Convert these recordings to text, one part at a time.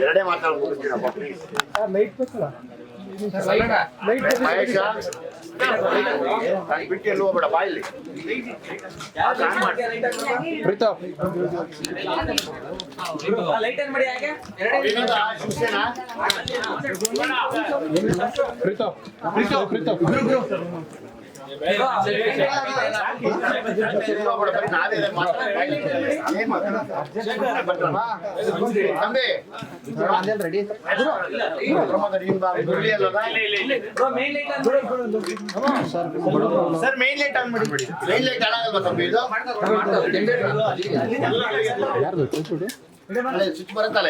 ಎರಡೇ ಮಾತಾಡ್ ಮುಗಿಸ್ತೀನಪ್ಪ ಪ್ಲೀಸ್ ಮಹೇಶ ಬಿಟ್ಟು ಎಲ್ಲೂ ಹೋಗ್ಬೇಡ ಬಾಯಲ್ಲಿ ಪ್ರೀತಾಪ್ ವಿನೋದ, ಶಿವಸೇನಾ? Pratap ಪ್ರೀತಾಪ್ ಪ್ರೀತಾಪ್ ಎಲ್ಲೂ ಹೋಗ್ಬೇಡ, ಬರೀ ನಾವೇ ಇದೆ ಮಾತಾಡೋದು, ಬಾಯಲ್ಲಿ. ಏನ್ ಮಾತಾಡೋದು? ತಂದೆ, ಪ್ರಮೋದ, ನೀನ್ ಬಾ, ಗುರುಳಿ ಅಲ್ಲದ? ಸರ್ ಮೇನ್ ಲೈಟ್ ಆನ್ ಮಾಡಿ ಮೇನ್ ಲೈಟ್ ಹಾಳಾಗಲ್ವಾ ತಂಬಿ ಇದು? ಯಾರ್ದು ಕೂತ್ಬಿಡು ಅಲ್ಲೇ ಸ್ವಿಚ್ ಬರುತ್ತಲ್ಲ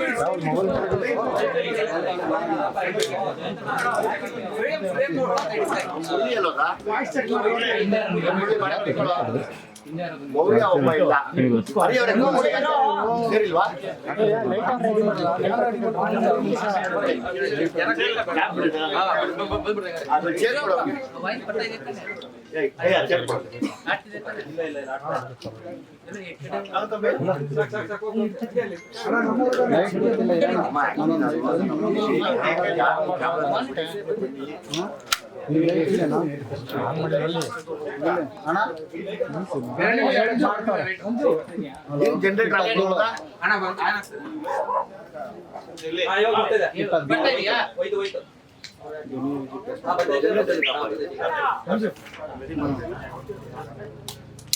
ಸುಳ್ಳಿ ಅಲ್ಲೋದಾ? ಮುಳ್ಳಿ ಮಾಡಕ್ ತಿಳ್ಕೊಳ್ಳೋ. ಮೌರ್ಯ ಒಬ್ಬ ಇಲ್ಲ ಹರಿಯವರೇ ಮೌರ್ಯ ಸೇರಿಲ್ವಾ ಅದು ಚೇರ್ ಕೊಡು. ಚೇರ್ ಕೊಡು. ಏನ್ ಜನರೇಟರ್ ಹಾಕೊಂಡು ಹೋದ?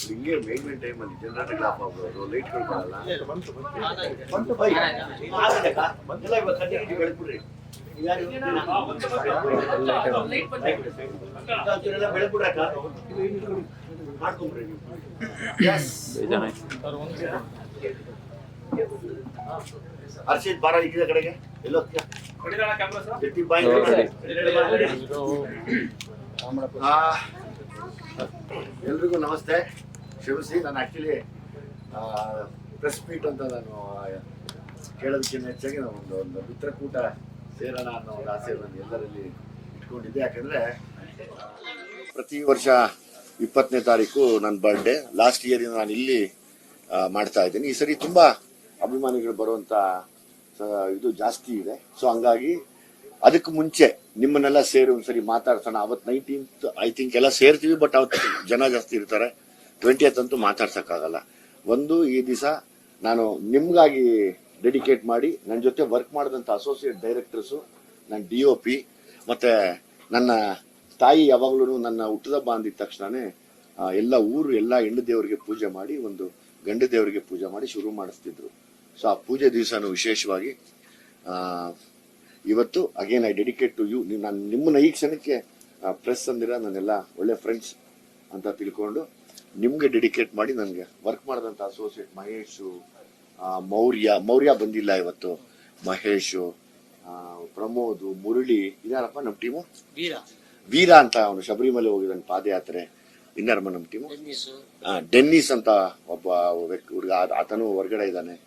ಹಿಂಗೆ ಮೇನ್ ಮೇನ್ ಟೈಮ್ ಅಲ್ಲಿ ಹರ್ಷಿತ್ ಬಾರ ಇಕ್ಕಿದ ಕಡೆಗೆ. ಎಲ್ರಿಗೂ ನಮಸ್ತೆ. ಶಿವಸಿ ನಾನು ಆ್ಯಕ್ಚುಲಿ ಪ್ರೆಸ್ ಮೀಟ್ ಅಂತ ನಾನು ಕೇಳೋದಕ್ಕಿಂತ ಹೆಚ್ಚಾಗಿ ನಾನು ಒಂದು ಒಂದು ಮಿತ್ರಕೂಟ ಸೇರೋಣ ಅನ್ನೋ ಒಂದು ಆಸೆ ನಾನು ಎಲ್ಲರಲ್ಲಿ ಇಟ್ಕೊಂಡಿದ್ದೆ. ಯಾಕಂದ್ರೆ ಪ್ರತಿ ವರ್ಷ ಇಪ್ಪತ್ತನೇ ತಾರೀಕು ನನ್ನ ಬರ್ಡೇ ಲಾಸ್ಟ್ ಇಯರ್ ನಾನು ಇಲ್ಲಿ ಮಾಡ್ತಾ ಇದ್ದೀನಿ. ಈ ಸರಿ ತುಂಬಾ ಅಭಿಮಾನಿಗಳು ಬರುವಂತ ಇದು ಜಾಸ್ತಿ ಇದೆ. ಸೊ ಹಂಗಾಗಿ ಅದಕ್ಕೆ ಮುಂಚೆ ನಿಮ್ಮನ್ನೆಲ್ಲ ಸೇರಿ ಒಂದ್ಸರಿ ಮಾತಾಡ್ಸೋಣ. ಅವತ್ ನೈನ್ಟೀನ್ತ್ ಐ ಥಿಂಕ್ ಎಲ್ಲ ಸೇರ್ತೀವಿ ಬಟ್ ಅವತ್ತು ಜನ ಜಾಸ್ತಿ ಇರ್ತಾರೆ. ಟ್ವೆಂಟಿ ಅಂತೂ ಮಾತಾಡ್ಸಕ್ಕಾಗಲ್ಲ. ಒಂದು, ಈ ದಿವಸ ನಾನು ನಿಮ್ಗಾಗಿ ಡೆಡಿಕೇಟ್ ಮಾಡಿ ನನ್ನ ಜೊತೆ ವರ್ಕ್ ಮಾಡಿದಂಥ ಅಸೋಸಿಯೇಟ್ ಡೈರೆಕ್ಟರ್ಸು ನನ್ನ ಡಿ ಒ ಪಿ ಮತ್ತು ನನ್ನ ತಾಯಿ ಯಾವಾಗಲೂ ನನ್ನ ಹುಟ್ಟದಬ್ಬ ಅಂದಿದ ತಕ್ಷಣವೇ ಎಲ್ಲ ಊರು, ಎಲ್ಲ ಹೆಣ್ಣು ದೇವರಿಗೆ ಪೂಜೆ ಮಾಡಿ, ಒಂದು ಗಂಡು ದೇವರಿಗೆ ಪೂಜೆ ಮಾಡಿ ಶುರು ಮಾಡಿಸ್ತಿದ್ರು. ಸೊ ಆ ಪೂಜೆ ದಿವಸನೂ ವಿಶೇಷವಾಗಿ ಇವತ್ತು again I dedicate to you ನಾನು, ನಿಮ್ಮನ್ನ ಈ ಕ್ಷಣಕ್ಕೆ ಪ್ರೆಸ್ ಅಂದಿರ, ನನ್ನೆಲ್ಲ ಒಳ್ಳೆ ಫ್ರೆಂಡ್ಸ್ ಅಂತ ತಿಳ್ಕೊಂಡು, ನಿಮಗೆ ಡೆಡಿಕೇಟ್ ಮಾಡಿ ನನಗೆ ವರ್ಕ್ ಮಾಡಿದಂಥ ಅಸೋಸಿಯೇಟ್ ಮಹೇಶು ಮೌರ್ಯ ಮೌರ್ಯ ಬಂದಿಲ್ಲ ಇವತ್ತು. ಮಹೇಶು ಪ್ರಮೋದ್ ಮುರಳಿ ಇದಾರಪ್ಪ ನಮ್ಮ ಟೀಮು? ವೀರ. ವೀರ ಅಂತ ಅವನು ಶಬರಿಮಲೆ ಹೋಗಿದ್ದಾನೆ ಪಾದಯಾತ್ರೆ. ಇನ್ನಾರಮ್ಮ ನಮ್ಮ ಟೀಮು? ಡೆನ್ನಿಸ್. ಅಂತ ಒಬ್ಬ ವ್ಯಕ್ತಿ ಹುಡುಗ ಆತ- ಆತನು ಹೊರಗಡೆ ಇದ್ದಾನೆ.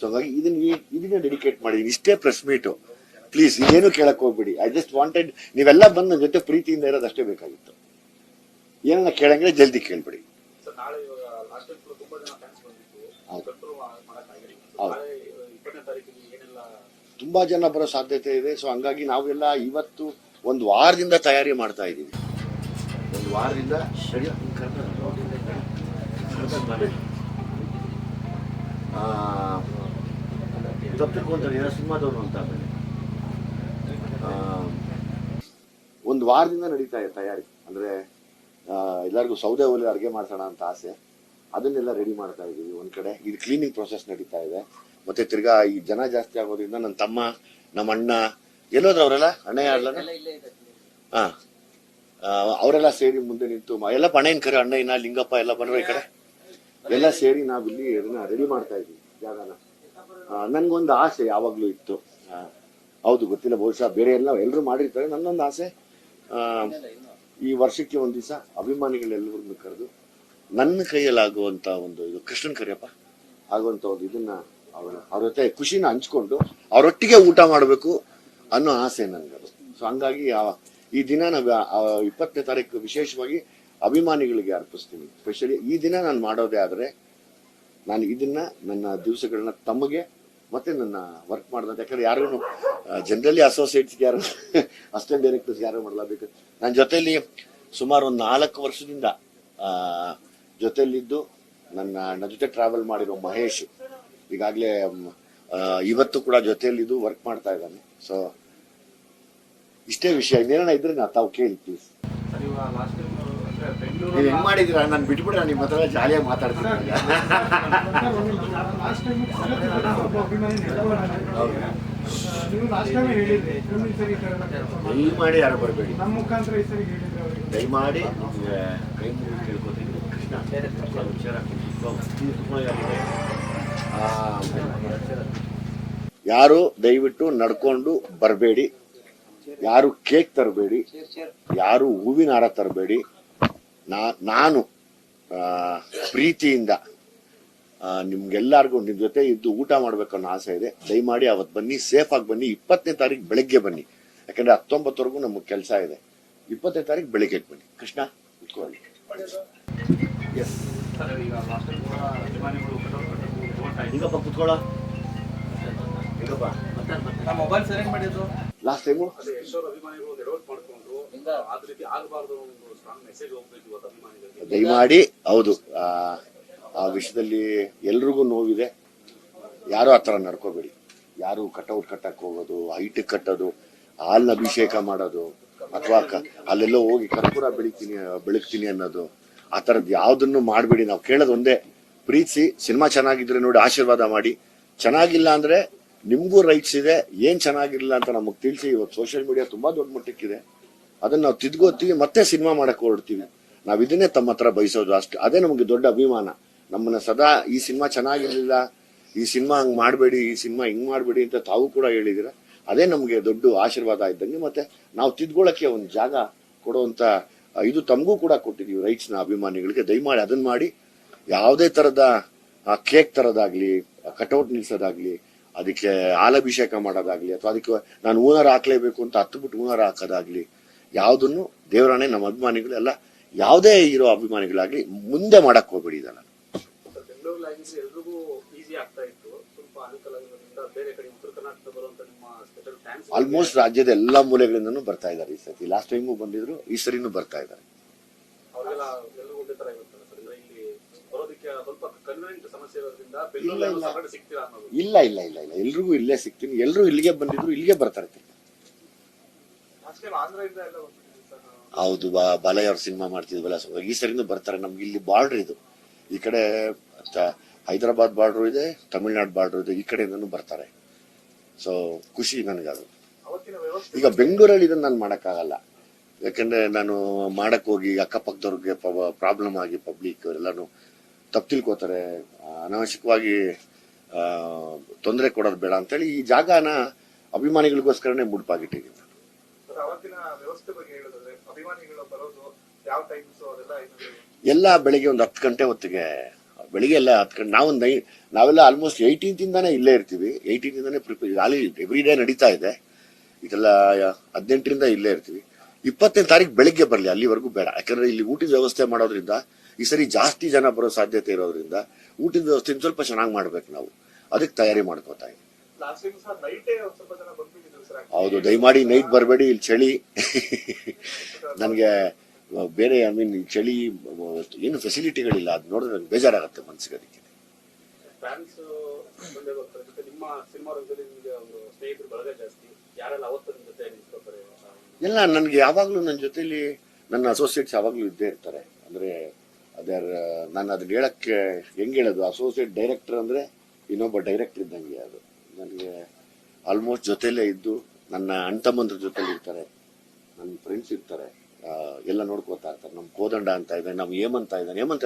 ಸೊ ಹಾಗಾಗಿ ಇದನ್ನ ಈ- ಇದನ್ನ ಡೆಡಿಕೇಟ್ ಮಾಡಿದೀನಿ ಇಷ್ಟೇ ಪ್ರೆಸ್ ಮೀಟು ಪ್ಲೀಸ್ ಏನು ಕೇಳಕ್ ಹೋಗ್ಬಿಡಿ. ಐ ಜಸ್ಟ್ ವಾಂಟೆಡ್ ನೀವೆಲ್ಲ ಬಂದ ನನ್ನ ಜೊತೆ ಪ್ರೀತಿಯಿಂದ ಇರೋದು ಅಷ್ಟೇ ಬೇಕಾಗಿತ್ತು. ಏನನ್ನ ಕೇಳಂಗಿಲ್ಲ ಜಲ್ದಿ ಕೇಳ್ಬಿಡಿ. ತುಂಬಾ ಜನ ಬರೋ ಸಾಧ್ಯತೆ ಇದೆ. ಸೊ ಹಂಗಾಗಿ ನಾವೆಲ್ಲ ಇವತ್ತು ಒಂದು ವಾರದಿಂದ ತಯಾರಿ ಮಾಡ್ತಾ ಇದ್ದೀವಿ. ಒಂದು ವಾರದಿಂದ ತಪ್ಪಿಕೊಂತಾರೆ ಅಂತ ಒಂದು ವಾರದಿಂದ ನಡೀತಾ ಇದೆ ತಯಾರಿ. ಅಂದ್ರೆ ಎಲ್ಲರಿಗೂ ಸೌದೆ ಒಲೆ ಅಡುಗೆ ಮಾಡ್ಸೋಣ ಅಂತ ಆಸೆ. ಅದನ್ನೆಲ್ಲ ರೆಡಿ ಮಾಡ್ತಾ ಇದೀವಿ ಒಂದ್ ಕಡೆ. ಇದು ಕ್ಲೀನಿಂಗ್ ಪ್ರೊಸೆಸ್ ನಡೀತಾ ಇದೆ. ಮತ್ತೆ ತಿರ್ಗಾ ಈ ಜನ ಜಾಸ್ತಿ ಆಗೋದ್ರಿಂದ ನನ್ನ ತಮ್ಮ ನಮ್ಮ ಅಣ್ಣ ಎಲ್ಲೋದ್ರ ಅವರೆಲ್ಲ ಅಣ್ಣ ಯಾರಲ್ಲ ಹಾ. ಅವರೆಲ್ಲ ಸೇರಿ ಮುಂದೆ ನಿಂತು ಎಲ್ಲ ಪಣೇನ್ ಕರೆ ಅಣ್ಣ ಲಿಂಗಪ್ಪ ಎಲ್ಲ ಬಂದ್ರು ಈ ಕಡೆ? ಎಲ್ಲ ಸೇರಿ ಇಲ್ಲಿ ಅದನ್ನ ರೆಡಿ ಮಾಡ್ತಾ ಇದ್ವಿ ಜಾಗನ. ನನ್ಗೊಂದು ಆಸೆ ಯಾವಾಗ್ಲೂ ಇತ್ತು. ಹೌದು ಗೊತ್ತಿಲ್ಲ ಬಹುಶಃ ಬೇರೆ ಎಲ್ಲ ಎಲ್ಲರೂ ಮಾಡಿರ್ತಾರೆ. ನನ್ನೊಂದು ಆಸೆ ಈ ವರ್ಷಕ್ಕೆ ಒಂದ್ ದಿವಸ ಅಭಿಮಾನಿಗಳೆಲ್ಲರನ್ನು ಕರೆದು ನನ್ನ ಕೈಯಲ್ಲಾಗುವಂತ ಒಂದು ಇದು ಕೃಷ್ಣನ್ ಕರಿಯಪ್ಪ ಆಗುವಂತ ಒಂದು ಇದನ್ನ ಅವ್ರ ಅವ್ರ ಜೊತೆ ಖುಷಿನ ಹಂಚ್ಕೊಂಡು ಅವರೊಟ್ಟಿಗೆ ಊಟ ಮಾಡಬೇಕು ಅನ್ನೋ ಆಸೆ ನನಗೆ ಸೊ ಹಂಗಾಗಿ ಈ ದಿನ ನಾವು ಇಪ್ಪತ್ತನೇ ತಾರೀಕು ವಿಶೇಷವಾಗಿ ಅಭಿಮಾನಿಗಳಿಗೆ ಅರ್ಪಿಸ್ತೀನಿ. ಸ್ಪೆಷಲಿ ಈ ದಿನ ನಾನು ಮಾಡೋದೇ ಆದ್ರೆ ನಾನು ಇದನ್ನ ನನ್ನ ದಿವಸಗಳನ್ನ ತಮಗೆ ಮತ್ತೆ ನನ್ನ ವರ್ಕ್ ಮಾಡಿದಂತ. ಯಾಕಂದ್ರೆ ಯಾರು ಜನರಲಿ ಅಸೋಸಿಯೇಟ್ಸ್ ಯಾರು ಅಸ್ಟೆಂಟ್ ಡೈರೆಕ್ಟರ್ಸ್ ಯಾರು ಮಾಡಲಾಬೇಕು ನನ್ನ ಜೊತೆಯಲ್ಲಿ ಸುಮಾರು ಒಂದು ನಾಲ್ಕು ವರ್ಷದಿಂದ ಜೊತೆಲಿದ್ದು ನನ್ನ ನನ್ನ ಜೊತೆ ಟ್ರಾವೆಲ್ ಮಾಡಿರೋ ಮಹೇಶ್ ಈಗಾಗಲೇ ಇವತ್ತು ಕೂಡ ಜೊತೆಯಲ್ಲಿದ್ದು ವರ್ಕ್ ಮಾಡ್ತಾ ಇದ್ದಾನೆ. ಸೊ ಇಷ್ಟೇ ವಿಷಯ. ಇನ್ನೇನ ಇದ್ರೆ ನಾ ತಾವು ಕೇಳಿ ಪ್ಲೀಸ್ ನೀವು ಹೆಂಗ್ ಮಾಡಿದಿರ? ನಾನು ಬಿಟ್ಬಿಡ ನಿಮ್ಮ ಹತ್ರ ಜಾಲಿಯಾಗಿ ಮಾತಾಡ್ತೀನಿ. ದಯಮಾಡಿ ಯಾರು ಬರಬೇಡಿ. ನಮ್ಮ ಮುಖಾಂತರ ಈ ಸರಿ ಹೇಳಿದ್ರೆ ಅವರಿಗೆ. ದಯಮಾಡಿ ಕೈ ಮುಗಿ ಕೇಳ್ಕೊತೀನಿ ಕೃಷ್ಣ ಸ್ವಲ್ಪ ವಿಚಾರ ಕೂತ್ಕೊಳ್ಳೋದಾಗಿದೆ. ಆ, ಯಾರು ದಯವಿಟ್ಟು ನಡ್ಕೊಂಡು ಬರಬೇಡಿ. ಯಾರು ಕೇಕ್ ತರಬೇಡಿ. ಯಾರು ಹೂವಿನ ಹಾರ ತರಬೇಡಿ. ನಾ, ನಾನು ಪ್ರೀತಿಯಿಂದ ನಿಮ್ಗೆಲ್ಲಾರ್ಗು ನಿಮ್ಗೆಲ್ಲರಿಗೂ ನಿಮ್ ಜೊತೆ ಇದ್ದು ಊಟ ಮಾಡ್ಬೇಕು ಅನ್ನೋ ಆಸೆ ಇದೆ. ದಯಮಾಡಿ ಅವತ್ತು ಬನ್ನಿ ಸೇಫ್ ಆಗಿ ಬನ್ನಿ. ಇಪ್ಪತ್ತನೇ ತಾರೀಕು ಬೆಳಗ್ಗೆ ಬನ್ನಿ. ಯಾಕಂದ್ರೆ ಹತ್ತೊಂಬತ್ತವರೆಗೂ ನಮಗೆ ಕೆಲಸ ಇದೆ. ಇಪ್ಪತ್ತನೇ ತಾರೀಕು ಬೆಳಗ್ಗೆ ಬನ್ನಿ. ಕೃಷ್ಣ ಕುತ್ಕೊಳ್ಳಿ ಎಸ್ ಲಾಸ್ಟ್ ಟೈಮ್. ಹಿಂಗಪ್ಪ ಕುತ್ಕೊಳ್ಳೋ. ಹಿಂಗಪ್ಪ. ಮೊಬೈಲ್ ಲಾಸ್ಟ್ ದಯಮಾಡಿ ಹೌದು ಆ, ಆ ವಿಷಯದಲ್ಲಿ ಎಲ್ರಿಗೂ ನೋವಿದೆ. ಯಾರು ಆ ಥರ ನಡ್ಕೋಬೇಡಿ. ಯಾರು ಕಟೌಟ್ ಕಟ್ಟಕ್ ಹೋಗೋದು ಹೈಟ್ ಕಟ್ಟೋದು ಹಾಲ್ನ ಅಭಿಷೇಕ ಮಾಡೋದು ಅಥವಾ ಅಲ್ಲೆಲ್ಲೋ ಹೋಗಿ ಕರ್ಪೂರ ಬೆಳಿತೀನಿ ಬೆಳಗ್ತೀನಿ ಅನ್ನೋದು. ಆ ಥರದ್ದು ಯಾವ್ದನ್ನು ಮಾಡಬೇಡಿ. ನಾವು ಕೇಳೋದೊಂದೇ ಪ್ರೀತಿಸಿ, ಸಿನಿಮಾ ಚೆನ್ನಾಗಿದ್ರೆ ನೋಡಿ ಆಶೀರ್ವಾದ ಮಾಡಿ. ಚೆನ್ನಾಗಿಲ್ಲ ಅಂದ್ರೆ ನಿಮಗೂ ರೈಟ್ಸ್ ಇದೆ. ಏನ್ ಚೆನ್ನಾಗಿರಲಿಲ್ಲ ಅಂತ ನಮಗ್ ತಿಳಿಸಿ. ಇವತ್ತು ಸೋಷಿಯಲ್ ಮೀಡಿಯಾ ತುಂಬಾ ದೊಡ್ಡ ಮಟ್ಟಕ್ಕಿದೆ. ಅದನ್ನ ನಾವು ತಿದ್ಕೋತೀವಿ ಮತ್ತೆ ಸಿನಿಮಾ ಮಾಡಕ್ ಹೊರಡ್ತೀವಿ. ನಾವ್ ಇದನ್ನೇ ತಮ್ಮ ಹತ್ರ ಬಯಸೋದು ಅಷ್ಟೇ. ಅದೇ ನಮಗೆ ದೊಡ್ಡ ಅಭಿಮಾನ. ನಮ್ಮನ್ನ ಸದಾ ಈ ಸಿನಿಮಾ ಚೆನ್ನಾಗಿರ್ಲಿಲ್ಲ, ಈ ಸಿನಿಮಾ ಹಂಗ್ ಮಾಡಬೇಡಿ, ಈ ಸಿನಿಮಾ ಹಿಂಗ್ ಮಾಡಬೇಡಿ ಅಂತ ತಾವು ಕೂಡ ಹೇಳಿದಿರ. ಅದೇ ನಮಗೆ ದೊಡ್ಡ ಆಶೀರ್ವಾದ ಇದ್ದಂಗೆ ಮತ್ತೆ ನಾವು ತಿದ್ಕೊಳ್ಳೋಕ್ಕೆ ಒಂದು ಜಾಗ ಕೊಡುವಂತ ಇದು ತಮಗೂ ಕೂಡ ಕೊಟ್ಟಿದೀವಿ ರೈಟ್ಸ್ನ ಅಭಿಮಾನಿಗಳಿಗೆ. ದಯಮಾಡಿ ಅದನ್ನ ಮಾಡಿ ಯಾವುದೇ ತರದ ಕೇಕ್ ತರದಾಗ್ಲಿ ಕಟೌಟ್ ನಿಲ್ಸೋದಾಗ್ಲಿ, ಅದಕ್ಕೆ ಹಾಲಭಿಷೇಕ ಮಾಡೋದಾಗ್ಲಿ, ಅಥವಾ ಅದಕ್ಕೆ ನಾನು ಊನರ್ ಹಾಕ್ಲೇಬೇಕು ಅಂತ ಹತ್ಬಿಟ್ಟು ಊನರ್ ಹಾಕೋದಾಗ್ಲಿ, ಯಾವುದನ್ನು ದೇವರಾಣೆ ನಮ್ಮ ಅಭಿಮಾನಿಗಳು ಎಲ್ಲ ಯಾವುದೇ ಇರೋ ಅಭಿಮಾನಿಗಳಾಗ್ಲಿ ಮುಂದೆ ಮಾಡಕ್ ಹೋಗ್ಬೇಡಿ ಇದನ್ನ. ಆಲ್ಮೋಸ್ಟ್ ರಾಜ್ಯದ ಎಲ್ಲಾ ಮೂಲೆಗಳಿಂದನೂ ಬರ್ತಾ ಇದ್ದಾರೆ ಈ ಸತಿ ಲಾಸ್ಟ್ ಟೈಮು ಬಂದಿದ್ರು ಈ ಸರಿನು ಬರ್ತಾ ಇದ್ದಾರೆ. ಸರ್. ಇಲ್ಲಿ ಇಲ್ಲ, ಇಲ್ಲ. ಇಲ್ಲ ಇಲ್ಲ ಇಲ್ಲ ಇಲ್ಲ. ಎಲ್ರಿಗೂ ಇಲ್ಲೇ ಸಿಗ್ತೀನಿ. ಎಲ್ಲರೂ ಇಲ್ಲಿಗೆ ಬಂದಿದ್ರು ಇಲ್ಲಿಗೆ ಬರ್ತಾರೆ ಸರ್. ಹೌದು ಬಾ- ಬಾಲಯ್ಯ ಅವ್ರ ಸಿನಿಮಾ ಮಾಡ್ತಿದ್ವಲ್ಲ ಈ ಸರಿನೂ ಬರ್ತಾರೆ. ನಮ್ಗೆ ಇಲ್ಲಿ ಬಾರ್ಡರ್ ಇದು. ಈ ಕಡೆ ಹೈದರಾಬಾದ್ ಬಾರ್ಡರ್ ಇದೆ ತಮಿಳ್ನಾಡು ಬಾರ್ಡರ್ ಇದೆ ಈ ಕಡೆಯಿಂದನು ಬರ್ತಾರೆ. ಸೊ ಖುಷಿ ನನಗದು ಈಗ ಬೆಂಗಳೂರಲ್ಲಿ ಇದನ್ನ ನಾನು ಮಾಡೋಕ್ಕಾಗಲ್ಲ. ಯಾಕಂದ್ರೆ ನಾನು ಮಾಡಕ್ ಹೋಗಿ ಅಕ್ಕಪಕ್ಕದವ್ರಿಗೆ ಪ್ರಾಬ್ಲಮ್ ಆಗಿ ಪಬ್ಲಿಕ್ ಎಲ್ಲಾನು ತಪ್ಪು ತಿಳ್ಕೊತಾರೆ. ಅನವಶ್ಯಕವಾಗಿ ತೊಂದರೆ ಕೊಡೋದು ಬೇಡ ಅಂತೇಳಿ ಈ ಜಾಗನ ಅಭಿಮಾನಿಗಳಿಗೋಸ್ಕರನೇ ಮುಡ್ಪಾಗಿಟ್ಟಿದ್ದೀನಿ. ಎಲ್ಲ ಬೆಳಿಗ್ಗೆ ಒಂದು ಹತ್ತು ಗಂಟೆ ಹೊತ್ತಿಗೆ ಬೆಳಿಗ್ಗೆ ಎಲ್ಲ ಹತ್ಕೊಂಡು ನಾವು ನೈ ನಾವೆಲ್ಲ ಆಲ್ಮೋಸ್ಟ್ ಏಯ್ಟೀನ್ ತಿಂದಾನೇ ಇಲ್ಲೇ ಇರ್ತೀವಿ. ಏಯ್ಟೀನ್ ಇಂದಾನೆ ಪ್ರಿಪೇರ್ ಅಲ್ಲಿ ಎವ್ರಿ ಡೇ ನಡೀತಾ ಇದೆ. ಇದೆಲ್ಲ ಹದಿನೆಂಟರಿಂದ ಇಲ್ಲೇ ಇರ್ತೀವಿ. ಇಪ್ಪತ್ತನೇ ತಾರೀಕು ಬೆಳಿಗ್ಗೆ ಬರಲಿ ಅಲ್ಲಿವರೆಗೂ ಬೇಡ. ಯಾಕಂದ್ರೆ ಇಲ್ಲಿ ಊಟದ ವ್ಯವಸ್ಥೆ ಮಾಡೋದ್ರಿಂದ ಈ ಸರಿ ಜಾಸ್ತಿ ಜನ ಬರೋ ಸಾಧ್ಯತೆ ಇರೋದ್ರಿಂದ ಊಟದ ವ್ಯವಸ್ಥೆ ಸ್ವಲ್ಪ ಚೆನ್ನಾಗಿ ಮಾಡ್ಬೇಕು ನಾವು. ಅದಕ್ಕೆ ತಯಾರಿ ಮಾಡ್ಕೋತಾ ಇದ್ದೀವಿ ಹೌದು ದಯಮಾಡಿ ನೈಟ್ ಬರಬೇಡಿ ಇಲ್ಲಿ ಚಳಿ. ನನಗೆ ಬೇರೆ ಐ ಮೀನ್ ಚಳಿ ಏನು ಫೆಸಿಲಿಟಿಗಳಿಲ್ಲ ಅದು ನೋಡಿದ್ರೆ ನನಗೆ ಬೇಜಾರಾಗುತ್ತೆ ಮನಸ್ಸಿಗೆ ಅದಕ್ಕೆ. ಎಲ್ಲ ನನಗೆ ಯಾವಾಗಲೂ ನನ್ನ ಜೊತೆಯಲ್ಲಿ ನನ್ನ ಅಸೋಸಿಯೇಟ್ಸ್ ಯಾವಾಗಲೂ ಇದ್ದೇ ಇರ್ತಾರೆ. ಅಂದರೆ ಅದರ ನಾನು ಅದನ್ನ ಹೇಳಕ್ಕೆ ಹೆಂಗೆ ಹೇಳೋದು? ಅಸೋಸಿಯೇಟ್ ಡೈರೆಕ್ಟರ್ ಅಂದರೆ ಇನ್ನೊಬ್ಬ ಡೈರೆಕ್ಟರ್ ಇದ್ದಂಗೆ ಅದು. ನನಗೆ ಆಲ್ಮೋಸ್ಟ್ ಜೊತೆಲೇ ಇದ್ದು ನನ್ನ ಅಣ್ಣ ತಮ್ಮಂದ್ರ ಜೊತೆಲಿ ಇರ್ತಾರೆ. ನನ್ನ ಫ್ರೆಂಡ್ಸ್ ಇರ್ತಾರೆ. ಎಲ್ಲ ನೋಡ್ಕೋತಾ ಇರ್ತಾರೆ. ನಮ್ಮ ಕೋದಂಡ ಅಂತ ಇದೆ ನಮ್ ಹೇಮಂತ ಇದ್ದಾನೆ ಹೇಮಂತ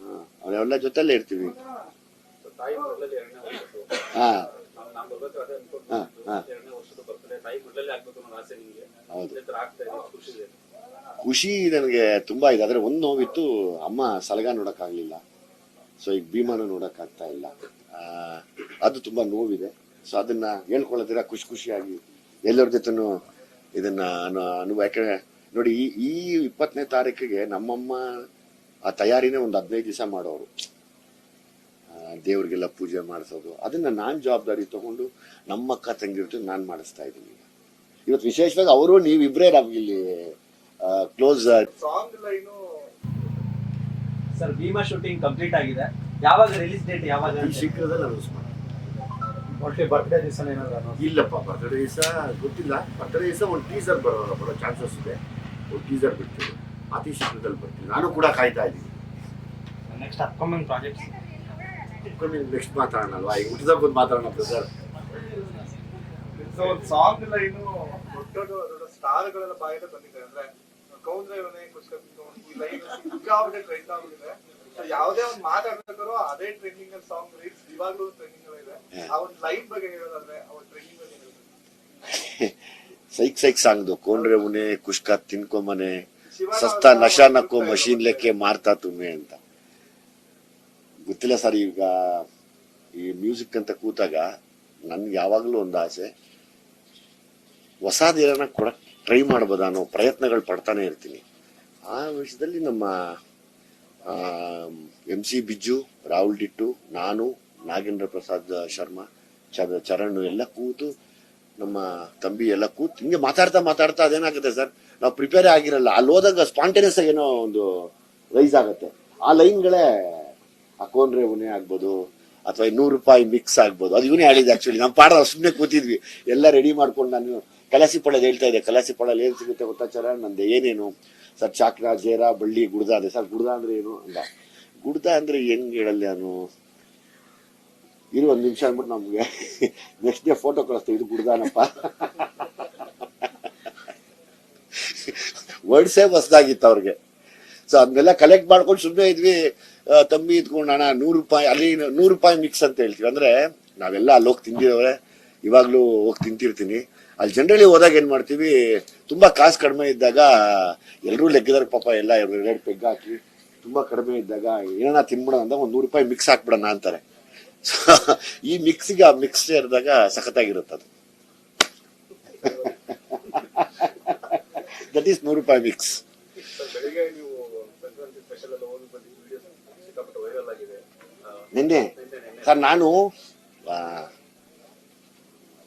ಹಾ, ಅವರೆಲ್ಲ ಜೊತೆಲ್ಲೇ ಇರ್ತೀವಿ. ಹಾ. ಹೌದು. ಖುಷಿ ನನಗೆ ತುಂಬಾ ಇದೆ. ಆದ್ರೆ ಒಂದು ನೋವಿತ್ತು ಅಮ್ಮ ಸಲಗ ನೋಡಕ್ಕಾಗ್ಲಿಲ್ಲ. ಸೊ ಈಗ ಭೀಮಾನು ನೋಡಕ್ಕಾಗ್ತಾ ಇಲ್ಲ. ಅದು ತುಂಬಾ ನೋವಿದೆ. ಸೊ ಅದನ್ನ ಹೇಳ್ಕೊಳ್ಳೋದಿರ ಖುಷಿ ಖುಷಿಯಾಗಿ. ಎಲ್ಲರ ಜೊತೆನೂ ಇದನ್ನ ಅನು- ಅನುಭವ ಯಾಕಂದ್ರೆ ನೋಡಿ ಈ ಈ ಇಪ್ಪತ್ತನೇ ತಾರೀಕಿಗೆ ನಮ್ಮಮ್ಮ ಆ ತಯಾರಿನೇ ಒಂದು ಹದಿನೈದು ದಿವಸ ಮಾಡೋರು ದೇವ್ರಿಗೆಲ್ಲ ಪೂಜೆ ಮಾಡಿಸೋದು ಅದನ್ನ ನಾನು ಜವಾಬ್ದಾರಿ ತಗೊಂಡು ನಮ್ಮ ಅಕ್ಕ ತಂಗಿರ್ತು ನಾನು ಮಾಡಿಸ್ತಾ ಇದ್ದೀನಿ ಈಗ. ಇವತ್ತು ವಿಶೇಷವಾಗಿ ಅವರು ನೀವಿಬ್ರೇ ನಮ್ಗೆ ಇಲ್ಲಿ close song line sir Bheema shooting complete ಆಗಿದೆ ಯಾವಾಗ ರಿಲೀಸ್ ಡೇಟ್ ಯಾವಾಗ ಅಂತ? ಶೀಘ್ರದಲ್ಲಿ ಅನೌನ್ಸ್ ಮಾಡಿ ಮೋಸ್ಟ್ಲಿ ಬರ್ತ್ಡೇ ದಿವಸ ಏನಾದ್ರು ಇಲ್ಲಪ್ಪ ಬರ್ತಡೇ ದಿವಸ ಗೊತ್ತಿಲ್ಲ. ಬರ್ತಡೇ ದಿವಸ ಒಂದು ಟೀಸರ್ ಬರೋ ಬರೋ ಚಾನ್ಸಸ್ ಇದೆ. ಒಂದು ಟೀಸರ್ ಬಿಡ್ತೀವಿ. ಅತಿ ಶೀಘ್ರದಲ್ಲಿ ಬರ್ತೀವಿ. ನಾನು ಕೂಡ ಕಾಯ್ತಾ ಇದ್ದೀನಿ. ನೆಕ್ಸ್ಟ್ ಅಪ್ಕಮಿಂಗ್ ಪ್ರಾಜೆಕ್ಟ್ಸ್ ನೆಕ್ಸ್ಟ್ ಮಾತಾಡೋಣಲ್ವಾ? ಈಗ ಹುಟ್ಟಿದಾಗ ಬಂದು ಮಾತಾಡೋಣ ಸರ್ ಸೊ ಒಂದು ಸಾಂಗ್ ಲೈನು ದೊಡ್ಡ ದೊಡ್ಡ ಸ್ಟಾರ್ಗಳೆಲ್ಲ ಬಾಯಿಂದ ಬಂದಿದೆ. ಅಂದ್ರೆ ಕೌಂದ್ರೆ ಇವನೇ ಖುಷಿ ಈ ಲೈನ್ ಸಿಕ್ಕಾಪಟ್ಟೆ ಟ್ರೆಂಡ್ ಆಗಿದೆ So ಯಾವುದೇ ಒಂದು ಮಾತಾಡ್ಬೇಕಾದ್ರೂ ಅದೇ ಟ್ರೆಂಡಿಂಗ್ ಅಲ್ಲಿ ಸಾಂಗ್ ರೀಲ್ಸ್ ಇವಾಗಲೂ ಟ್ರೆಂಡಿಂಗ್ ಸೈಕ್ ಸೈಕ್ ಸಾಂಗ್ದು ಕೋಂಡ್ರೆ ಉನೆ ಕುಷ್ಕ ತಿನ್ಕೊ ಮನೆ ಸಸ್ತಾ ನಶಾ ನಕ್ಕೋ ಮಷೀನ್ ಲೆಕ್ಕೆ ಮಾರ್ತಾ ತುಮ್ಮೆ ಅಂತ. ಗೊತ್ತಿಲ್ಲ ಸರ್ ಈಗ ಈ ಮ್ಯೂಸಿಕ್ ಅಂತ ಕೂತಾಗ ನನ್ಗೆ ಯಾವಾಗಲೂ ಒಂದು ಆಸೆ ಹೊಸದೇನ ಕೊಡಕ್ ಟ್ರೈ ಮಾಡ್ಬೋದ ಅನ್ನೋ ಪ್ರಯತ್ನಗಳು ಪಡ್ತಾನೆ ಇರ್ತೀನಿ. ಆ ವಿಷಯದಲ್ಲಿ ನಮ್ಮ M C Bijju Rahul ditto ನಾನು ನಾಗೇಂದ್ರ ಪ್ರಸಾದ್ ಶರ್ಮಾ ಚರ ಚರಣ್ ಎಲ್ಲ ಕೂತು ನಮ್ಮ ತಂಬಿ ಎಲ್ಲ ಕೂತು ಹಿಂಗೆ ಮಾತಾಡ್ತಾ ಮಾತಾಡ್ತಾ ಅದೇನಾಗುತ್ತೆ ಸರ್? ನಾವು ಪ್ರಿಪೇರ್ ಆಗಿರಲ್ಲ. ಅಲ್ಲಿ ಹೋದಾಗ ಸ್ಪಾಂಟೇನಿಯಸ್ ಏನೋ ಒಂದು ರೈಸ್ ಆಗುತ್ತೆ. ಆ ಲೈನ್ಗಳೇ ಕೋನ್ ರೇವನೇ ಆಗ್ಬೋದು ಅಥವಾ ನೂರು ರೂಪಾಯಿ ಮಿಕ್ಸ್ ಆಗ್ಬೋದು. ಅದು ಇವನೇ ಹೇಳಿದೆ ಆಕ್ಚುಲಿ ನಮ್ಮ ಪಾಡ ಸುಮ್ಮನೆ ಕೂತಿದ್ವಿ. ಎಲ್ಲ ರೆಡಿ ಮಾಡ್ಕೊಂಡು ನಾನು ಕಲಾಸಿ ಹೇಳ್ತಾ ಇದ್ದೆ. ಕಲಾಸಿ ಪಳಲ್ಲಿ ಏನು ಸಿಗುತ್ತೆ ಗೊತ್ತಾ ಚರ ನಂದು ಏನೇನು? ಸರ್, ಚಾಕ್ರ, ಜೇರ, ಬಳ್ಳಿ, ಗುಡ್ದ. ಅದೇ ಸರ್, ಗುಡ್ದ ಅಂದ್ರೆ ಏನು ಅಂದ? ಗುಡ್ದ ಅಂದ್ರೆ ಹೆಂಗ್ ಹೇಳಲ್ಲ ನಾನು? ಇರು ಒಂದು ನಿಮಿಷ ಅಂದ್ಬಿಟ್ಟು ನಮಗೆ ನೆಕ್ಸ್ಟ್ ಡೇ ಫೋಟೋ ಕಳಿಸ್ತೀವಿ. ಇದು ಗುಡ್ದಾನಪ್ಪ. ವರ್ಡ್ಸೇ ಹೊಸ್ದಾಗಿತ್ತು ಅವ್ರಿಗೆ. ಸೊ ಅದನ್ನೆಲ್ಲ ಕಲೆಕ್ಟ್ ಮಾಡ್ಕೊಂಡು ಸುಮ್ಮನೆ ಇದ್ವಿ. ತಂಬಿ ಇದ್ಕೊಂಡು ಅಣ್ಣ, ನೂರು ರೂಪಾಯಿ, ಅಲ್ಲಿ ನೂರು ರೂಪಾಯಿ ಮಿಕ್ಸ್ ಅಂತ ಹೇಳ್ತೀವಿ. ಅಂದ್ರೆ ನಾವೆಲ್ಲ ಅಲ್ಲಿ ಹೋಗಿ ತಿಂದಿದವ್ರೆ ಇವಾಗ್ಲೂ ಹೋಗಿ ತಿಂತಿರ್ತೀನಿ. ಅಲ್ಲಿ ಜನರಲಿ ಹೋದಾಗ ಏನು ಮಾಡ್ತೀವಿ, ತುಂಬಾ ಕಾಸು ಕಡಿಮೆ ಇದ್ದಾಗ ಎಲ್ಲರೂ ಲೆಗ್ಗಿದಾರೆ ಪಾಪ ಎಲ್ಲ ಎರಡು ಪೆಗ್ ಹಾಕಿ ತುಂಬಾ ಕಡಿಮೆ ಇದ್ದಾಗ ಏನಾರ ತಿನ್ಬಿಡೋಣ ಅಂತ ಒಂದ್ ನೂರು ರೂಪಾಯಿ ಮಿಕ್ಸ್ ಹಾಕ್ಬಿಡೋಣ ಅಂತಾರೆ. ಈ ಮಿಕ್ಸಿಗೆ ಆ ಮಿಕ್ಸ್ ಸೇರಿದಾಗ ಸಖತ್ತಾಗಿರುತ್ತೆ ಅದು. ದಟ್ ಈಸ್ ನೂರು ರೂಪಾಯಿ ಮಿಕ್ಸ್ ನಿನ್ನೆ? ಸರ್ ನಾನು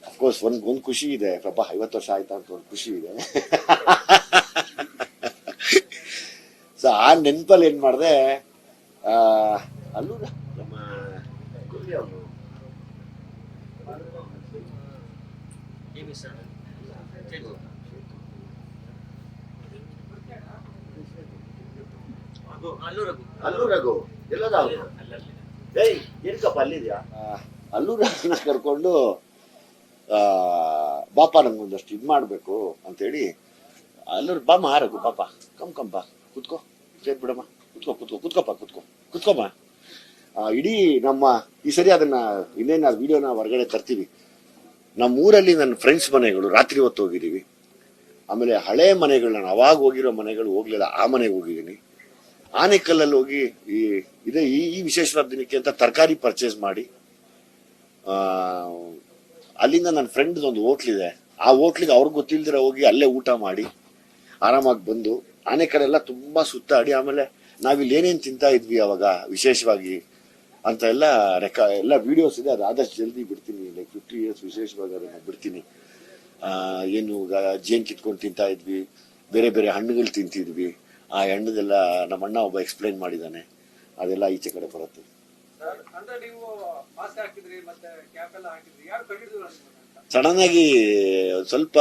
ಅಫ್ಕೋರ್ಸ್ ಒಂದ್ ಒಂದ್ ಖುಷಿ ಇದೆ. ಪಾಪ ಐವತ್ತು ವರ್ಷ ಆಯ್ತಾ ಅಂತ ಒಂದು ಖುಷಿ ಇದೆ. ಸೊ ಆ ನೆನ್ಪಲ್ಲಿ ಏನ್ ಮಾಡಿದೆ ಅಲ್ಲೂ. ಅಲ್ಲೂ ರಘು. ಎಲ್ಲದ ಅವ್ನು? ಏಯ್ ಏನಕ್ಕಪ್ಪ ಅಲ್ಲಿದ್ಯಾ? ಅಲ್ಲೂ ರಘುನ ಕರ್ಕೊಂಡು ಆ, ಬಾಪ ನಂಗೊಂದಷ್ಟು ಇದು ಮಾಡ್ಬೇಕು ಅಂತೇಳಿ ಅಲ್ಲೂರು ಬಾ ಮಾರಗು ಪಾಪ ಕಮ್ ಕಮ್ ಬಾ. ಕುತ್ಕೋ. ಸೇರ್ ಬಿಡಮ್ಮ. ಕುತ್ಕೋ ಕುತ್ಕೋ ಕುತ್ಕೋಪ್ಪ ಕುತ್ಕೋ. ಕುತ್ಕೋಮ್ಮ ಇಡೀ ನಮ್ಮ, ಈ ಸರಿ ಅದನ್ನ ಇನ್ನೇನು ವಿಡಿಯೋನ ಹೊರಗಡೆ ತರ್ತೀವಿ. ನಮ್ಮ ಊರಲ್ಲಿ ನನ್ನ ಫ್ರೆಂಡ್ಸ್ ಮನೆಗಳು, ರಾತ್ರಿ ಹೊತ್ತು ಹೋಗಿದ್ದೀವಿ. ಆಮೇಲೆ ಹಳೆ ಮನೆಗಳು ನಾನು ಅವಾಗ ಹೋಗಿರೋ ಮನೆಗಳು ಹೋಗ್ಲಿಲ್ಲ, ಆ ಮನೆಗೆ ಹೋಗಿದ್ದೀನಿ. ಆನೆಕಲ್ಲಲ್ಲಿ ಹೋಗಿ ಈ, ಇದೇ ಈ ಈ ವಿಶೇಷವಾದ ದಿನಕ್ಕೆ ಅಂತ ತರಕಾರಿ ಪರ್ಚೇಸ್ ಮಾಡಿ ಅಲ್ಲಿಂದ ನನ್ನ ಫ್ರೆಂಡ್ ಒಂದು ಇದೆ. ಆ ಹೋಟ್ಲಿಗೆ ಅವ್ರಿಗೆ ಗೊತ್ತಿಲ್ದಿರ ಹೋಗಿ ಅಲ್ಲೇ ಊಟ ಮಾಡಿ, ಆರಾಮಾಗಿ ಬಂದು, ಆನೆಕಲ್ಲೆಲ್ಲ ತುಂಬಾ ಸುತ್ತಾಡಿ, ಆಮೇಲೆ ನಾವಿಲ್ಲಿ ಏನೇನು ತಿಂತಾ ಇದ್ವಿ ಅವಾಗ, ವಿಶೇಷವಾಗಿ ಅಂತ ಎಲ್ಲ ರೆಕ ಎಲ್ಲ ವಿಡಿಯೋಸ್ ಇದೆ ಅದು ಆದಷ್ಟು ಜಲ್ದಿ ಬಿಡ್ತೀನಿ. ಲೈಕ್ ಫಿಫ್ಟಿ ಇಯರ್ಸ್ ವಿಶೇಷವಾಗಿ ಅದನ್ನು ಬಿಡ್ತೀನಿ. ಆ, ಏನು ಗ- ಜೇನ್ ಕಿತ್ಕೊಂಡು ತಿಂತಾ ಇದ್ವಿ ಬೇರೆ ಬೇರೆ ಹಣ್ಣುಗಳು ತಿಂತಿದ್ವಿ. ಆ ಹಣ್ಣದೆಲ್ಲ ನಮ್ಮ ಅಣ್ಣ ಒಬ್ಬ ಎಕ್ಸ್ಪ್ಲೈನ್ ಮಾಡಿದ್ದಾನೆ ಅದೆಲ್ಲ ಈಚೆ ಕಡೆ ಬರುತ್ತೆ. ಅಂದ್ರೆ ನೀವು ಮಾಸ್ಕ್ ಹಾಕಿದ್ರಿ ಮತ್ತೆ ಕ್ಯಾಪ್ ಎಲ್ಲ ಹಾಕಿದ್ರಿ. ಯಾರು ಕಂಡಿದ್ರು ಸಡನ್ ಆಗಿ ಸ್ವಲ್ಪ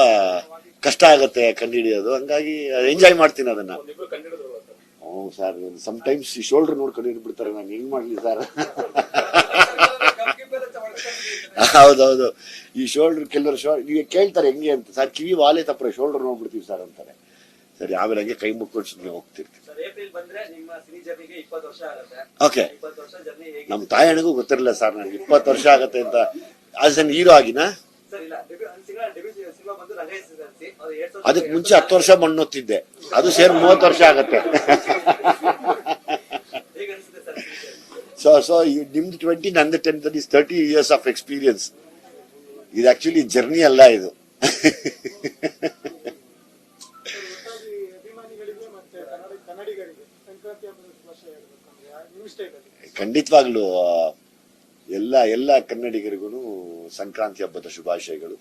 ಕಷ್ಟ ಆಗುತ್ತೆ ಕಂಡು ಹಿಡಿಯೋದು ಹಂಗಾಗಿ ಎಂಜಾಯ್ ಮಾಡ್ತೀನಿ ಅದನ್ನ. ಹ್ಞೂ ಸರ್. ಸಮಟೈಮ್ಸ್ ಈ ಶೋಲ್ಡರ್ ನೋಡ್ಕೊಂಡು ಹಿಡ್ಬಿಡ್ತಾರೆ ನಾನು ಹೆಂಗ್ ಮಾಡ್ಲಿ ಸರ್? ಹೌದೌದು. ಈ ಶೋಲ್ಡರ್ ಕೆಲವರು ಶೋ ಈಗ ಕೇಳ್ತಾರೆ ಹೆಂಗೆ ಅಂತ. ಸರ್ ಕಿವಿ ವಾಲೆ ತಪ್ಪರೆ ಶೋಲ್ಡರ್ ನೋಡ್ಬಿಡ್ತೀವಿ ಸರ್ ಅಂತಾರೆ. ಸರಿ ಆಮೇಲೆ ಹಂಗೆ ಕೈ ಮುಕ್ಕೊಂಡು ಸುಮ್ಮನೆ ಹೋಗ್ತಿರ್ತೀವಿ. ಓಕೆ. ನಮ್ಮ ತಾಯಣಿಗೂ ಗೊತ್ತಿರಲಿಲ್ಲ ಸರ್ ನನಗೆ ಇಪ್ಪತ್ತು ವರ್ಷ ಆಗತ್ತೆ ಅಂತ. ಆಸ್ ಅನ್ ಹೀರೋ ಆಗಿನಾ ಅದಕ್ಕೆ ಮುಂಚೆ ಹತ್ತು ವರ್ಷ ಮಣ್ಣೊತ್ತಿದ್ದೆ ಅದು ಸೇರಿ ಮೂವತ್ತು ವರ್ಷ ಆಗತ್ತೆ. ಸೊ ಸೊ ನಿಮ್ದು ಟ್ವೆಂಟಿ ನಂದು ten is thirty years of experience ಇದು ಆಕ್ಚುಲಿ ಜರ್ನಿ ಅಲ್ಲ ಇದು. ಖಂಡಿತವಾಗ್ಲೂ ಎಲ್ಲ ಎಲ್ಲ ಕನ್ನಡಿಗರಿಗೂ ಸಂಕ್ರಾಂತಿ ಹಬ್ಬದ ಶುಭಾಶಯಗಳು.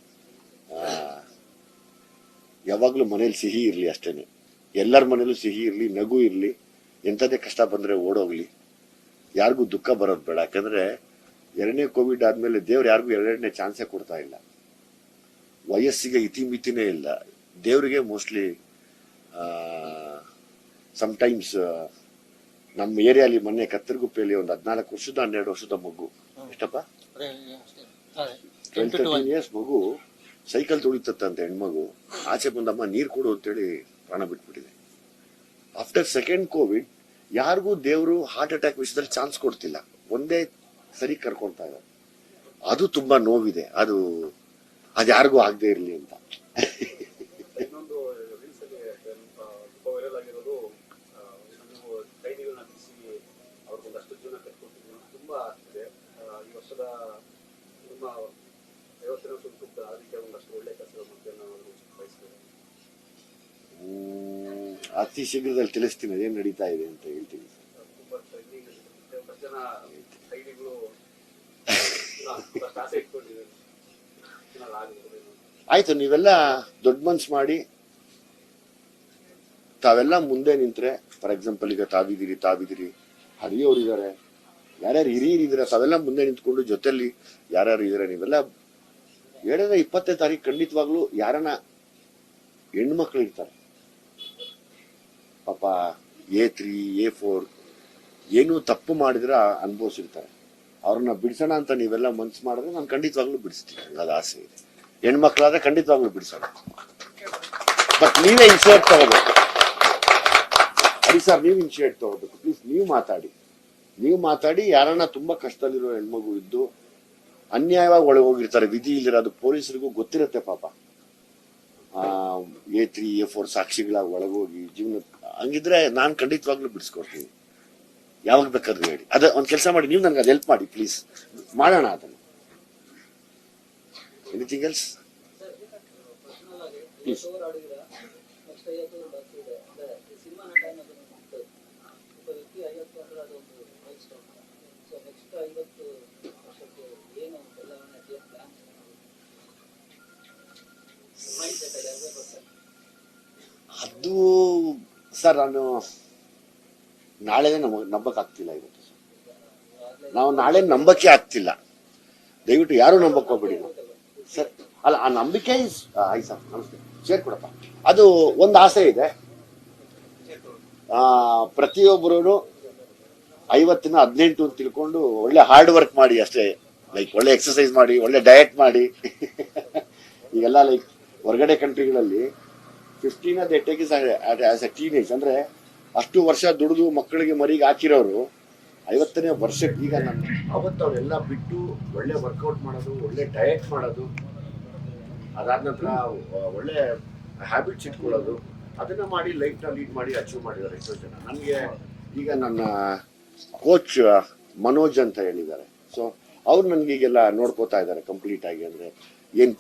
ಯಾವಾಗ್ಲೂ ಮನೇಲಿ ಸಿಹಿ ಇರ್ಲಿ ಅಷ್ಟೇನೆ. ಎಲ್ಲರ ಮನೇಲೂ ಸಿಹಿ ಇರ್ಲಿ, ನಗು ಇರ್ಲಿ ಎಂಥದೇ ಕಷ್ಟ ಬಂದ್ರೆ ಓಡೋಗ್ಲಿ. ಯಾರಿಗೂ ದುಃಖ ಬರೋದು ಬೇಡ. ಯಾಕಂದ್ರೆ ಎರಡನೇ ಕೋವಿಡ್ ಆದ್ಮೇಲೆ ದೇವ್ರು ಯಾರಿಗೂ ಎರಡನೇ ಚಾನ್ಸೇ ಕೊಡ್ತಾ ಇಲ್ಲ. ವಯಸ್ಸಿಗೆ ಇತಿಮಿತಿನೇ ಇಲ್ಲ. ದೇವರಿಗೆ ಮೋಸ್ಟ್ಲಿ ಸಮಟೈಮ್ಸ್ ನಮ್ಮ ಏರಿಯಾಲಿ ಮೊನ್ನೆ ಕತ್ತರಗುಪ್ಪೆಯಲ್ಲಿ ಒಂದು ಹದಿನಾಲ್ಕು ವರ್ಷದ ಹನ್ನೆರಡು ವರ್ಷದ ಮಗು ಎಷ್ಟಪ್ಪ ಟ್ವೆಲ್ ತರ್ಟೀನ್ ಇಯರ್ಸ್ ಮಗು? ಸೈಕಲ್ ತುಳಿತತ್ತಂತೆ ಹೆಣ್ಮಗು. ಆಚೆ ಬಂದಮ್ಮ ನೀರು ಕೊಡು ಅಂತೇಳಿ ಪ್ರಾಣ ಬಿಟ್ಬಿಟ್ಟಿದೆ. ಆಫ್ಟರ್ ಸೆಕೆಂಡ್ ಕೋವಿಡ್ ಯಾರಿಗೂ ದೇವರು ಹಾರ್ಟ್ ಅಟ್ಯಾಕ್ ವಿಷಯದಲ್ಲಿ ಚಾನ್ಸ್ ಕೊಡ್ತಿಲ್ಲ. ಒಂದೇ ಸರಿ ಕರ್ಕೊಳ್ತಾ ಇದ್ದಾರೆ. ಅದು ತುಂಬಾ ನೋವಿದೆ. ಅದು ಅದು ಯಾರಿಗೂ ಆಗದೆ ಇರಲಿ ಅಂತ. ವರ್ಷದ ನಿಮ್ಮ ಯೋಚನೆ ಅದಕ್ಕೆ ಒಂದಷ್ಟು ಒಳ್ಳೆ ನಾವು ಬಯಸ್ತೇವೆ. ಅತಿ ಶೀಘ್ರದಲ್ಲಿ ತಿಳಿಸ್ತೀನಿ ಅದೇನ್ ನಡೀತಾ ಇದೆ ಅಂತ ಹೇಳ್ತೀನಿ. ಆಯ್ತು ನೀವೆಲ್ಲ ದೊಡ್ಡ ಮನ್ಸ್ ಮಾಡಿ ತಾವೆಲ್ಲ ಮುಂದೆ ನಿಂತ್ರೆ ಫಾರ್ ಎಕ್ಸಾಂಪಲ್ ಈಗ ತಾವಿದಿರಿ ತಾವಿದಿರಿ ಹರಿಯೋರಿದ್ದಾರೆ. ಯಾರ್ಯಾರು ಹಿರಿಯರಿದ್ದೀರ ತಾವೆಲ್ಲ ಮುಂದೆ ನಿಂತ್ಕೊಂಡು ಜೊತೆಲಿ ಯಾರ್ಯಾರು ಇದ್ರ ನೀವೆಲ್ಲ ಎರಡರ ಇಪ್ಪತ್ತನೇ ತಾರೀಕು ಖಂಡಿತವಾಗ್ಲೂ ಯಾರನ್ನ ಹೆಣ್ಮಕ್ಳು ಇರ್ತಾರೆ. ಪಾಪ ಎ ತ್ರೀ, ಎ ಫೋರ್ ಏನು ತಪ್ಪು ಮಾಡಿದ್ರ ಅನುಭವಿಸಿರ್ತಾರೆ. ಅವ್ರನ್ನ ಬಿಡಿಸೋಣ ಅಂತ ನೀವೆಲ್ಲ ಮನ್ಸು ಮಾಡಿದ್ರೆ ನಾನು ಖಂಡಿತವಾಗ್ಲೂ ಬಿಡಿಸ್ತೀನಿ ಅನ್ನೋದು ಆಸೆ ಇದೆ. ಹೆಣ್ಮಕ್ಳಾದ್ರೆ ಖಂಡಿತವಾಗ್ಲೂ ಬಿಡಿಸೋಣ. ಬಟ್ ನೀವೇ ಇನ್ಶಿಯೇಟ್ ತಗೋಬೇಕು. ಹರಿ ಸರ್, ನೀವು ಇನ್ಶಿಯೇಟ್ ತಗೋಬೇಕು. ಪ್ಲೀಸ್, ನೀವು ಮಾತಾಡಿ. ನೀವು ಮಾತಾಡಿ, ಯಾರನ್ನ ತುಂಬಾ ಕಷ್ಟದಲ್ಲಿರೋ ಹೆಣ್ಮಗು ಇದ್ದು ಅನ್ಯಾಯವಾಗಿ ಒಳಗೆ ಹೋಗಿರ್ತಾರೆ ವಿಧಿ ಇಲ್ಲಿರೋ ಅದು ಪೊಲೀಸರಿಗೂ ಗೊತ್ತಿರುತ್ತೆ ಪಾಪ. ಎ ತ್ರೀ, ಎ ಫೋರ್ ಸಾಕ್ಷಿಗಳಾಗಿ ಒಳಗೋಗಿ ಜೀವನ, ಹಂಗಿದ್ರೆ ನಾನು ಖಂಡಿತವಾಗ್ಲೂ ಬಿಡಿಸ್ಕೊಡ್ತೀನಿ. ಯಾವಾಗ ಬೇಕಾದ್ರೂ ಹೇಳಿ. ಅದ ಒಂದ್ ಕೆಲಸ ಮಾಡಿ, ನೀವು ನನ್ಗೆ ಅದು ಹೆಲ್ಪ್ ಮಾಡಿ ಪ್ಲೀಸ್ ಮಾಡೋಣ ಅದನ್ನು. ಎನಿಥಿಂಗ್ ಎಲ್ಸ್ ಪರ್ಸನಲ್ ಅದು, ಸರ್, ನಾನು ನಾಳೆನೇ ನಮ್ ನಂಬಕ್ ಆಗ್ತಿಲ್ಲ ಇವತ್ತು ನಾವು ನಾಳೆ ನಂಬಕ್ಕೆ ಆಗ್ತಿಲ್ಲ. ದಯವಿಟ್ಟು ಯಾರು ನಂಬಕ್ ಹೋಗ್ಬಿಡಿ ಸರ್, ಅಲ್ಲ, ಆ ನಂಬಿಕೆ ಸರ್, ನಮಸ್ತೆ. ಶೇರ್ ಕೊಡಪ್ಪ. ಅದು ಒಂದು ಆಸೆ ಇದೆ. ಪ್ರತಿಯೊಬ್ಬರು ಐವತ್ತಿನ ಹದಿನೆಂಟು ಅಂತ ತಿಳ್ಕೊಂಡು ಒಳ್ಳೆ ಹಾರ್ಡ್ ವರ್ಕ್ ಮಾಡಿ ಅಷ್ಟೇ. ಲೈಕ್ ಒಳ್ಳೆ ಎಕ್ಸಸೈಸ್ ಮಾಡಿ, ಒಳ್ಳೆ ಡಯಟ್ ಮಾಡಿ. ಈಗೆಲ್ಲ ಲೈಕ್ ಹೊರಗಡೆ ಕಂಟ್ರಿಗಳಲ್ಲಿ ಫಿಫ್ಟೀನ್ ಅದೇ take is as a teenage ಅಂದ್ರೆ ಅಷ್ಟು ವರ್ಷ ದುಡಿದು ಮಕ್ಕಳಿಗೆ ಮರಿಗೆ ಹಾಕಿರೋರು ಐವತ್ತನೇ ವರ್ಷಕ್ಕೆ ಈಗ ನಾನು ಅವತ್ತು ಅವರೆಲ್ಲ ಬಿಟ್ಟು ಒಳ್ಳೆ ವರ್ಕೌಟ್ ಮಾಡೋದು, ಒಳ್ಳೆ ಡಯಟ್ ಮಾಡೋದು, ಅದಾದ ನಂತರ ಒಳ್ಳೆ ಹ್ಯಾಬಿಟ್ಸ್ ಇಟ್ಕೊಳ್ಳೋದು, ಅದನ್ನ ಮಾಡಿ ಲೈಫ್ನ ಲೀಡ್ ಮಾಡಿ ಅಚೀವ್ ಮಾಡಿದ್ದಾರೆ ಎಷ್ಟೋ ಜನ ನನಗೆ ಈಗ ನನ್ನ ಕೋಚ್ ಮನೋಜ್ ಅಂತ ಹೇಳಿದ್ದಾರೆ. ಸೊ ಅವ್ರು ನನಗೆ ಈಗೆಲ್ಲ ನೋಡ್ಕೋತಾ ಇದ್ದಾರೆ ಕಂಪ್ಲೀಟ್ ಆಗಿ ಅಂದ್ರೆ ಏನ್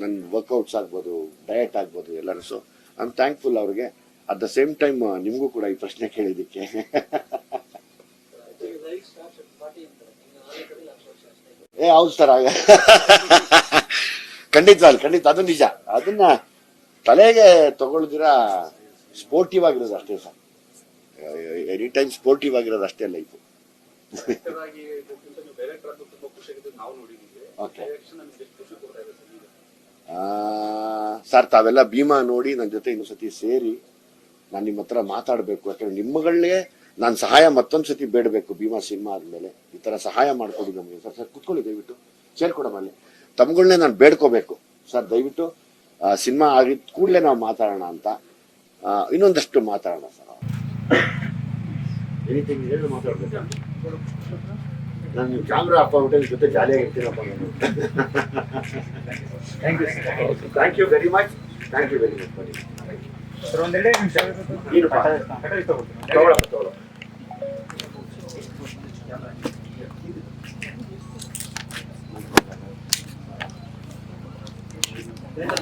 ನನ್ನ ವರ್ಕೌಟ್ಸ್ ಆಗ್ಬೋದು ಡಯಟ್ ಆಗ್ಬೋದು ಎಲ್ಲರೂ ಸೊ ಐ ಆಮ್ ಥ್ಯಾಂಕ್ಫುಲ್ ಅವ್ರಿಗೆ ಅಟ್ ದ ಸೇಮ್ ಟೈಮ್ ನಿಮಗೂ ಕೂಡ ಈ ಪ್ರಶ್ನೆ ಕೇಳಿದ್ದಕ್ಕೆ. ಏ, ಹೌದು ಸರ್ ಆಗ ಖಂಡಿತ ಖಂಡಿತ, ಅದು ನಿಜ. ಅದನ್ನ ತಲೆಗೆ ತಗೊಳ್ದಿರ ಸ್ಪೋರ್ಟಿವ್ ಆಗಿರೋದು ಅಷ್ಟೇ ಸರ್ ಎನಿ ಟೈಮ್ ಸ್ಪೋರ್ಟಿವ್ ಆಗಿರೋದು ಅಷ್ಟೇ ಲೈಫ್ ಓಕೆ ಸರ್ ತಾವೆಲ್ಲ ಭೀಮಾ ನೋಡಿ ನನ್ನ ಜೊತೆ ಇನ್ನೊಂದ್ಸತಿ ಸೇರಿ ನಾನು ನಿಮ್ಮ ಹತ್ರ ಮಾತಾಡಬೇಕು. ಯಾಕಂದ್ರೆ ನಿಮ್ಮಗಳೇ ನಾನು ಸಹಾಯ ಮತ್ತೊಂದು ಸತಿ ಬೇಡಬೇಕು ಭೀಮಾ ಸಿನಿಮಾ ಆದ್ಮೇಲೆ. ಈ ತರ ಸಹಾಯ ಮಾಡ್ಕೊಡಿ ನಮಗೆ. ಸರ್ ಸರ್ ಕುತ್ಕೊಳ್ಳಿ ದಯವಿಟ್ಟು. ಸೇರ್ಕೊಡಮ್ಮ ಅಲ್ಲಿ. ತಮ್ಗಳನ್ನೇ ನಾನು ಬೇಡ್ಕೋಬೇಕು. ಸರ್ ದಯವಿಟ್ಟು ಸಿನಿಮಾ ಆಗಿದ ಕೂಡಲೇ ನಾವು ಮಾತಾಡೋಣ ಅಂತ ಇನ್ನೊಂದಷ್ಟು ಮಾತಾಡೋಣ ಸರ್. ಎನಿಥಿಂಗ್ ಹೇಳಿ ಮಾತಾಡ್ಬೇಕು ನಾನು ನೀವು ಕ್ಯಾಮ್ರಾ ಅಪ್ಪ ಬಿಟ್ಟೆ ನಿಮ್ ಜೊತೆ ಜಾಲಿಯಾಗಿ ಇರ್ತೀನಪ್ಪ ನಾನು thank you sir thank you very much thank you very much ಬನ್ನಿ ಸರ್ ಒಂದೆರಡೇ ನಿಮಿಷ ಏನಪ್ಪ ಕಟಾಯಿ ತಗೊಳ್ತೀನಿ ತಗೊಳಪ್ಪ ತಗೊಳ ಬೇಡ.